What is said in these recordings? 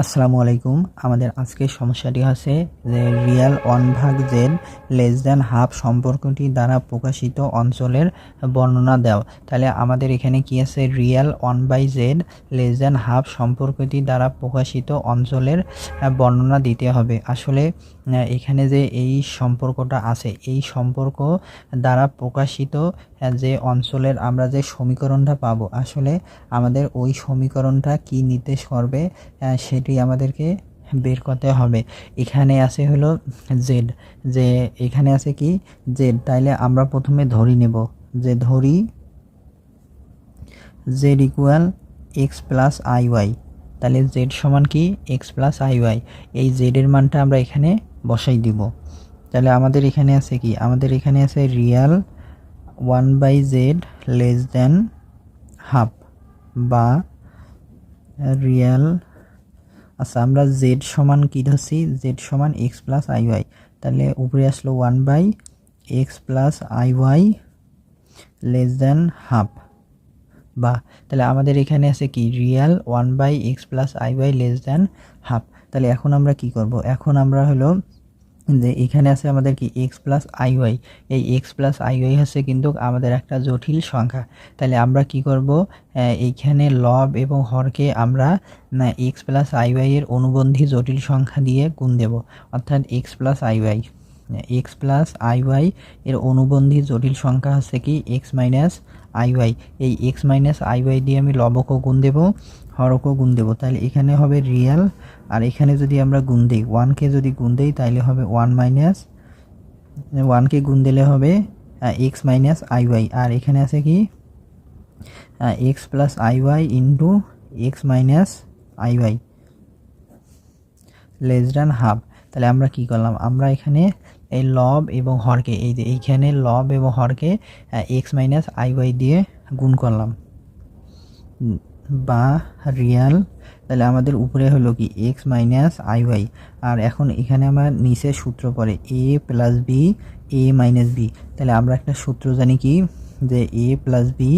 আসসালামু আলাইকুম। আমাদের আজকের সমস্যাটি হচ্ছে যে রিয়াল ওয়ান ভাগ জেড লেস দ্যান হাফ সম্পর্কটি দ্বারা প্রকাশিত অঞ্চলের বর্ণনা দাও তাহলে আমাদের এখানে কি আছে? Real one by z less than half সম্পর্কটি দ্বারা প্রকাশিত অঞ্চলের বর্ণনা দিতে হবে। আসলে এখানে যে এই সম্পর্কটা আছে এই সম্পর্ক দ্বারা প্রকাশিত যে অঞ্চলের আমরা যে সমীকরণটা পাবো আসলে আমাদের ওই সমীকরণটা কি নির্দেশ করবে আহ, সেটি আমাদেরকে বের করতে হবে। এখানে আছে হলো জেড যে এখানে আছে কি? জেড তাইলে আমরা প্রথমে ধরি নেব। যে ধরি z equal x plus i y তাহলে জেড সমান কি? এক্স প্লাস আই ওয়াই এই জেডের মানটা আমরা এখানে বসাই দিব। তাহলে আমাদের এখানে আছে কি? আমাদের এখানে আছে real one by z less than half বা রিয়াল আচ্ছা আমরা জেড সমান কী ধরছি? জেড সমান এক্স প্লাস আই ওয়াই তাহলে উপরে আসলো one by x plus i y less than half বা তাহলে আমাদের এখানে আছে কি? Real one by x plus i y less than half তাহলে এখন আমরা কি করব? এখন আমরা হলো যে এখানে আছে আমাদের কি এক্স প্লাস আই ওয়াই এই এক্স প্লাস আই ওয়াই হচ্ছে কিন্তু আমাদের একটা জটিল সংখ্যা। তাহলে আমরা কি করব? এইখানে লব এবং হরকে আমরা এক্স প্লাস আই ওয়াই এর অনুবন্ধী জটিল সংখ্যা দিয়ে গুণ দেব। অর্থাৎ x plus i y x plus i y এর অনুবন্ধী জটিল সংখ্যা হচ্ছে কি? এক্স মাইনাস আই ওয়াই এই এক্স মাইনাস আই ওয়াই দিয়ে আমি লবকও গুণ দেব। হরকও গুণ দেব। তাহলে এখানে হবে রিয়াল আর এখানে যদি আমরা গুণ দিই ওয়ানকে যদি গুণ দিই তাহলে হবে ওয়ান মাইনাস ওয়ানকে গুণ দিলে হবে এক্স মাইনাস আই ওয়াই আর এখানে আছে কি x plus i y into x minus i y less than half তাহলে আমরা কি করলাম, আমরা এখানে এই লব এবং হরকে, এই যে এইখানে লব এবং হরকে এক্স মাইনাস আই ওয়াই দিয়ে গুণ করলাম। বা রিয়াল, তাহলে আমাদের উপরে হলো কি এক্স মাইনাস আই ওয়াই আর এখন এখানে আমার নিচে সূত্র পড়ে a plus b a minus b তাহলে আমরা একটা সূত্র জানি কি? যে a plus b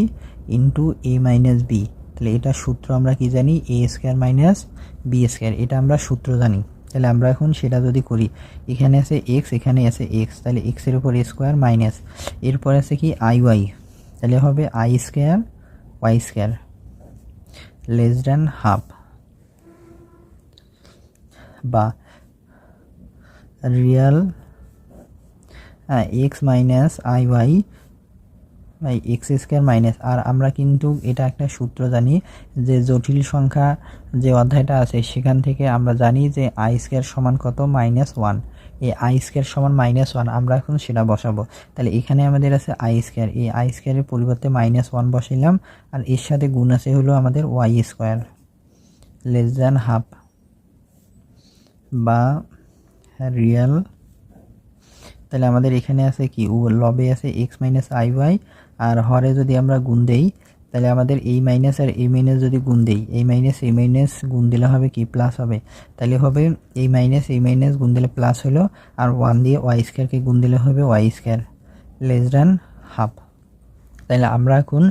into a minus b তাহলে এটা সূত্র আমরা কি জানি? A square minus b square এটা আমরা সূত্র জানি। তাহলে আমরা এখন সেটা যদি করি, এখানে আছে এক্স এখানে আছে এক্স তাহলে এক্সের উপর স্কোয়ার মাইনাস এরপর আছে কি আই ওয়াই তাহলে হবে i square y square less than half বা real x minus i y by x square minus আর আমরা কিন্তু এটা একটা সূত্র জানি যে জটিল সংখ্যা যে অধ্যায়টা আছে সেখান থেকে আমরা জানি যে আই স্কোয়ার সমান কত? মাইনাস ওয়ান এই আই স্কোয়ার সমান মাইনাস ওয়ান আমরা এখন সেটা বসাবো। তাহলে এখানে আমাদের আছে আই স্কোয়ার এই আই স্কোয়ারের পরিবর্তে মাইনাস ওয়ান বসাইলাম, আর এর সাথে গুণ আছে হলো আমাদের y square less than half বা রিয়াল তাহলে আমাদের এখানে আছে কি? লবে আছে এক্স মাইনাস আই ওয়াই আর হরে যদি আমরা গুণ দেই তাহলে আমাদের এই মাইনাস আর এই মাইনাস যদি গুণ দিই এই মাইনাস এই মাইনাস গুণ দিলে হবে কি? প্লাস হবে। তাহলে হবে এই মাইনাস এই মাইনাস গুণ দিলে প্লাস হলো, আর ওয়ান দিয়ে ওয়াই স্কোয়ারকে গুণ দিলে হবে y square less than half তাহলে আমরা এখন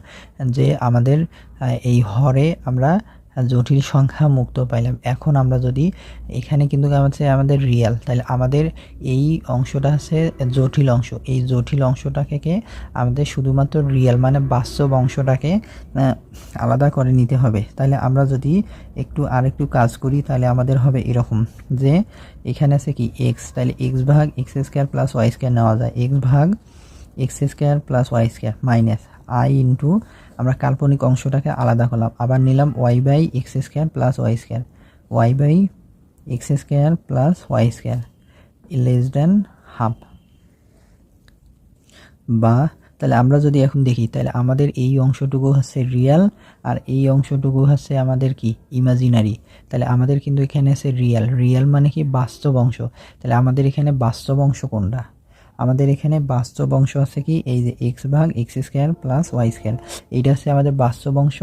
যে আমাদের এই হরে আমরা জটিল সংখ্যা মুক্ত পাইলাম। এখন আমরা যদি এখানে কিন্তু আছে আমাদের রিয়াল তাহলে আমাদের এই অংশটা আছে জটিল অংশ। এই জটিল অংশটাকে আমাদের শুধুমাত্র রিয়াল মানে বাস্তব অংশটাকে আলাদা করে নিতে হবে। তাহলে আমরা যদি একটু আরেকটু কাজ করি তাহলে আমাদের হবে এরকম যে এখানে আছে কি এক্স তাহলে এক্স ভাগ x square plus y square নেওয়া যায়। এক্স ভাগ x square plus y square minus i into আমরা কাল্পনিক অংশটাকে আলাদা করলাম। আবার নিলাম y by x square plus y square. Y by x square plus y square less than half. বা তাহলে আমরা যদি এখন দেখি, তাহলে আমাদের এই অংশটুকু হচ্ছে রিয়াল আর এই অংশটুকু হচ্ছে আমাদের কি? ইমাজিনারি। তাহলে আমাদের কিন্তু এখানে আছে রিয়াল। রিয়াল মানে কি? বাস্তব অংশ। তাহলে আমাদের এখানে বাস্তব অংশ কোনটা? আমাদের এখানে বাস্তব অংশ আছে কি? এই যে এক্স ভাগ x square plus y square এইটা হচ্ছে আমাদের বাস্তব অংশ,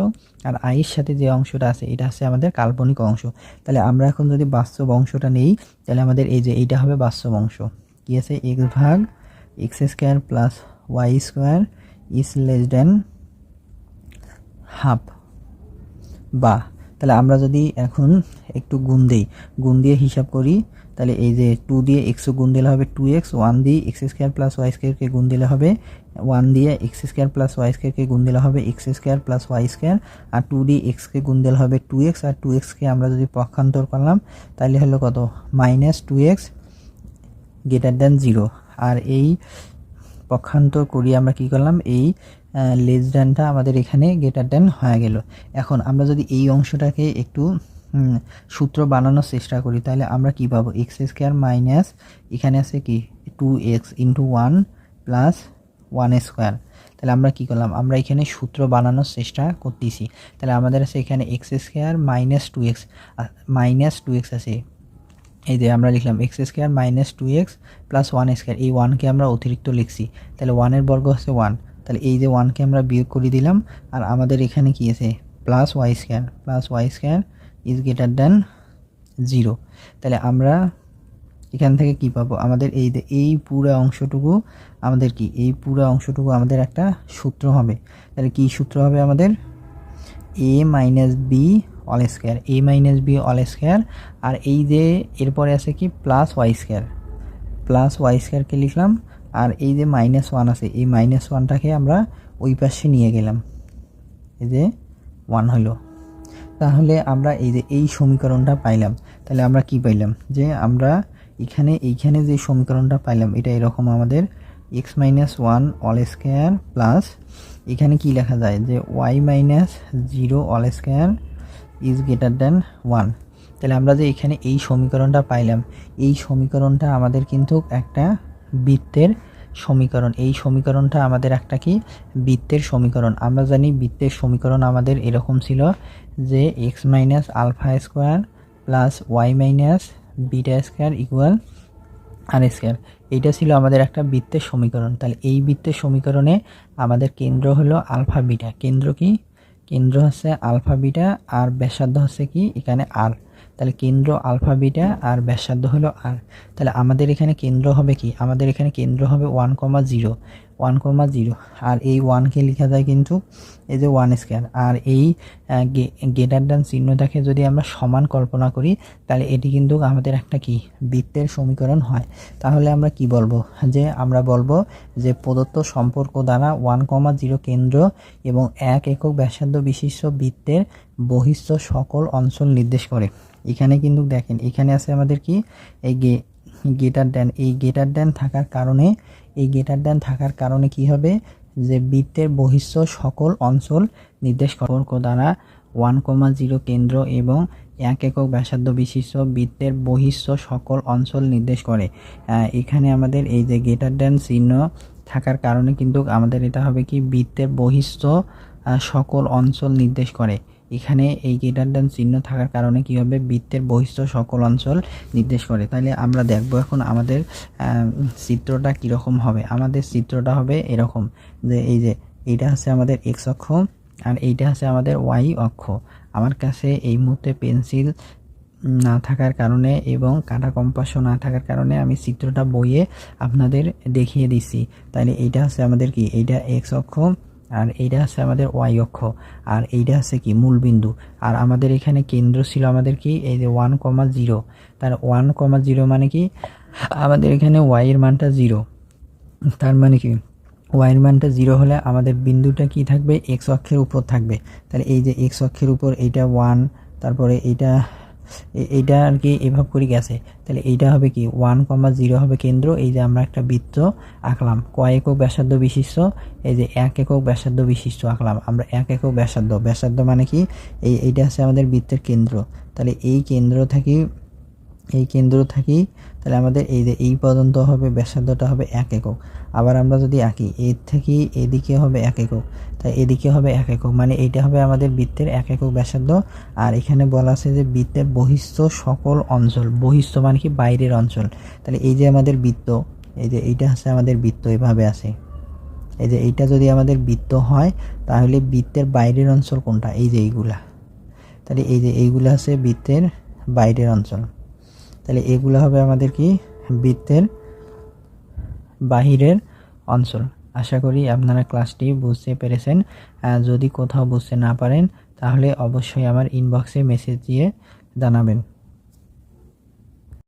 আর আইয়ের সাথে যে অংশটা আছে, এটা হচ্ছে আমাদের কাল্পনিক অংশ। তাহলে আমরা এখন যদি বাস্তব অংশটা নেই, তাহলে আমাদের এই যে এইটা হবে বাস্তব অংশ। কি আছে? এক্স ভাগ x square plus y square is less than half বা তাহলে আমরা যদি এখন একটু গুণ দিই, গুণ দিয়ে হিসাব করি, তাহলে এই যে টু দিয়ে এক্সও গুণ দিলে হবে টু এক্স ওয়ান দিয়ে এক্স স্কোয়ার প্লাস ওয়াই স্কোয়ারকে গুণ দিলে হবে ওয়ান দিয়ে এক্স স্কোয়ার প্লাস ওয়াই স্কোয়ারকে গুণ দিলে হবে x square plus y square আর টু ডি এক্সকে গুণ দিলে হবে টু এক্স আর টু এক্সকে আমরা যদি পক্ষান্তর করলাম, তাহলে হলো কত? Minus two x greater than zero আর এই পক্ষান্তর করি আমরা কি করলাম? এই লেস ড্যানটা আমাদের এখানে গ্রেটার দ্যান হয়ে গেল। এখন আমরা যদি এই অংশটাকে একটু সূত্র বানানোর চেষ্টা করি, তাহলে আমরা কি পাবো? এক্স স্কোয়ার মাইনাস এখানে আছে কি? Two x into one plus one square তাহলে আমরা কি করলাম? আমরা এখানে সূত্র বানানোর চেষ্টা করতেছি। তাহলে আমাদের আছে এখানে x square minus two x minus two x আছে। এই যে আমরা লিখলাম x square minus two x plus one square এই ওয়ানকে আমরা অতিরিক্ত লিখছি। তাহলে ওয়ানের বর্গ হচ্ছে ওয়ান তাহলে এই যে ওয়ানকে আমরা বিয়োগ করে দিলাম, আর আমাদের এখানে কি আছে? Plus y square plus y square is greater than zero তাহলে আমরা এখান থেকে কি পাবো? আমাদের এই যে, এই পুরো অংশটুকু আমাদের কি? এই পুরো অংশটুকু আমাদের একটা সূত্র হবে। তাহলে কি সূত্র হবে আমাদের? A minus b all square a minus b all square আর এই যে এরপরে আছে কি? Plus y square plus y স্কোয়ারকে লিখলাম আর এই যে মাইনাস ওয়ান আছে, এই মাইনাস ওয়ানটাকে আমরা ওই পাশে নিয়ে গেলাম। এই যে ওয়ান হলো। তাহলে আমরা এই যে এই সমীকরণটা পাইলাম। তাহলে আমরা কি পাইলাম? যে আমরা এখানে, এইখানে যে সমীকরণটা পাইলাম, এটা এরকম আমাদের x minus one all square plus এখানে কি লেখা যায়? যে y minus zero all square is greater than one তাহলে আমরা যে এখানে এই সমীকরণটা পাইলাম, এই সমীকরণটা আমাদের কিন্তু একটা বৃত্তের সমীকরণ। এই সমীকরণটা আমাদের একটা কি? বৃত্তের সমীকরণ। আমরা জানি বৃত্তের সমীকরণ আমাদের এরকম ছিল যে x minus alpha square plus y minus beta square equal r square এইটা ছিল আমাদের একটা বৃত্তের সমীকরণ। তাহলে এই বৃত্তের সমীকরণে আমাদের কেন্দ্র হলো আলফা বিটা কেন্দ্র কি? কেন্দ্র হচ্ছে আলফা বিটা আর ব্যাসার্ধ হচ্ছে কি? এখানে আর তাহলে কেন্দ্র আলফা বিটা আর ব্যাসার্ধ হলো আর। তাহলে আমাদের এখানে কেন্দ্র হবে কি? আমাদের এখানে কেন্দ্র হবে one comma zero one comma zero আর এই ওয়ানকে লেখা যায় কিন্তু এই যে ওয়ান স্কোয়ার আর এই গেটার ডান চিহ্নটাকে যদি আমরা সমান কল্পনা করি, তাহলে এটি কিন্তু আমাদের একটা কি? বৃত্তের সমীকরণ হয়। তাহলে আমরা কি বলব? যে আমরা বলব যে প্রদত্ত সম্পর্ক দ্বারা ওয়ান কমা জিরো কেন্দ্র এবং এক একক ব্যাসার্ধ বিশিষ্ট বৃত্তের বহিস্থ সকল অঞ্চল নির্দেশ করে। এখানে কিন্তু দেখেন, এখানে আছে আমাদের কি? এই গে, গেটার ড্যান, এই গেটার ড্যান থাকার কারণে, এই গেটার ড্যান থাকার কারণে কি হবে? যে বৃত্তের বহিষ্ঠ সকল অঞ্চল নির্দেশ সম্পর্ক দ্বারা ওয়ান কমা জিরো কেন্দ্র এবং এক একক ব্যাসার্ধ বিশিষ্ট বৃত্তের বহিষ্ঠ সকল অঞ্চল নির্দেশ করে। এখানে আমাদের এই যে গেটার ড্যান চিহ্ন থাকার কারণে কিন্তু আমাদের এটা হবে কি? বৃত্তের বহিষ্ঠ সকল অঞ্চল নির্দেশ করে। এখানে এই গেটার ডান চিহ্ন থাকার কারণে কি হবে বৃত্তের বহিষ্ঠ সকল অঞ্চল নির্দেশ করে। তাহলে আমরা দেখব এখন আমাদের চিত্রটা কীরকম হবে। আমাদের চিত্রটা হবে এরকম যে এই যে এইটা হচ্ছে আমাদের এক্স অক্ষ আর এইটা হচ্ছে আমাদের ওয়াই অক্ষ। আমার কাছে এই মুহূর্তে পেন্সিল না থাকার কারণে এবং কাটা কম্পাসও না থাকার কারণে আমি চিত্রটা বইয়ে আপনাদের দেখিয়ে দিচ্ছি তাহলে এইটা হচ্ছে আমাদের কি? এইটা এক্স অক্ষ আর এইটা হচ্ছে আমাদের ওয়াই অক্ষ, আর এইটা হচ্ছে কি মূলবিন্দু আর আমাদের এখানে কেন্দ্র ছিল আমাদের কি এই যে ওয়ান কমা জিরো তার ওয়ান কমা জিরো মানে কি? আমাদের এখানে ওয়াই এর মানটা জিরো তার মানে কি? ওয়াইয়ের মানটা জিরো হলে আমাদের বিন্দুটা কি থাকবে? এক্স অক্ষের উপর থাকবে। তাহলে এই যে এক্স অক্ষের উপর এইটা ওয়ান তারপরে এইটা এইটা আর কি এভাবে করে গেছে। তাহলে এইটা হবে কি? ওয়ান কমা জিরো হবে কেন্দ্র। এই যে আমরা একটা বৃত্ত আঁকলাম। কয় একক ব্যাসার্ধ বিশিষ্ট? এই যে এক একক ব্যাসার্ধ বিশিষ্ট আঁকলাম। আমরা এক একক ব্যাসার্ধ। ব্যাসার্ধ মানে কি? এই, এইটা হচ্ছে আমাদের বৃত্তের কেন্দ্র। তাহলে এই কেন্দ্র থেকে এই কেন্দ্র থাকি, তাহলে আমাদের এই যে এই পর্যন্ত হবে, ব্যাসার্ধটা হবে এক একক। আবার আমরা যদি আঁকি, এর থেকে এদিকে হবে এক একক, তাই এদিকে হবে এক একক মানে এইটা হবে আমাদের বৃত্তের এক একক ব্যাসার্ধ। আর এখানে বলা আছে যে বৃত্তের বহিস্থ সকল অঞ্চল, বহিস্থ মানে কি বাইরের অঞ্চল। তাহলে এই যে আমাদের বৃত্ত, এই যে এইটা হচ্ছে আমাদের বৃত্ত, এভাবে আছে। এই যে এইটা যদি আমাদের বৃত্ত হয়, তাহলে বৃত্তের বাইরের অঞ্চল কোনটা? এই যে এইগুলা। তাহলে এই যে এইগুলা আছে বৃত্তের বাইরের অঞ্চল। তাহলে এগুলো হবে আমাদের কি? বৃত্তের বাহিরের অঞ্চল। আশা করি আপনারা ক্লাসটি বুঝতে পেরেছেন। যদি কোথাও বুঝতে না পারেন, তাহলে অবশ্যই আমার ইনবক্সে মেসেজ দিয়ে জানাবেন।